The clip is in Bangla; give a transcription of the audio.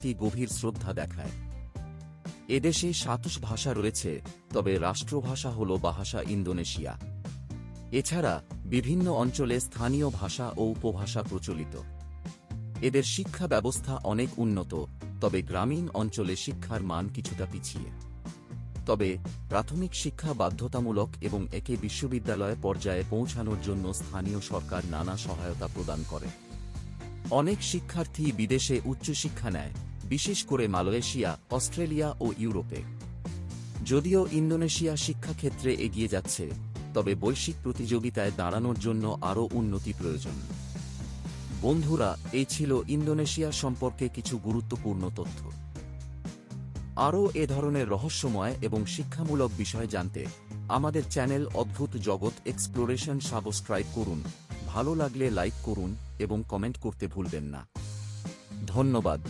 প্রতি গভীর শ্রদ্ধা দেখায়। এদেশে সাতশ ভাষা রয়েছে, তবে রাষ্ট্রভাষা হল বাহাসা ইন্দোনেশিয়া। এছাড়া বিভিন্ন অঞ্চলে স্থানীয় ভাষা ও উপভাষা প্রচলিত। এদের শিক্ষা ব্যবস্থা অনেক উন্নত, তবে গ্রামীণ অঞ্চলে শিক্ষার মান কিছুটা পিছিয়ে। তবে প্রাথমিক শিক্ষা বাধ্যতামূলক এবং একে বিশ্ববিদ্যালয় পর্যায়ে পৌঁছানোর জন্য স্থানীয় সরকার নানা সহায়তা প্রদান করে। অনেক শিক্ষার্থী বিদেশে উচ্চশিক্ষা নেয়, বিশেষ করে মালয়েশিয়া, অস্ট্রেলিয়া ও ইউরোপে। যদিও ইন্দোনেশিয়া শিক্ষাক্ষেত্রে এগিয়ে যাচ্ছে, তবে বৈশ্বিক প্রতিযোগিতায় দাঁড়ানোর জন্য আরও উন্নতি প্রয়োজন। বন্ধুরা এই ছিল ইন্দোনেশিয়া সম্পর্কে কিছু গুরুত্বপূর্ণ তথ্য। আরও এ ধরনের রহস্যময় এবং শিক্ষামূলক বিষয় জানতে আমাদের চ্যানেল অদ্ভুত জগৎ এক্সপ্লোরেশন সাবস্ক্রাইব করুন। ভালো লাগলে লাইক করুন এবং কমেন্ট করতে ভুলবেন না। ধন্যবাদ।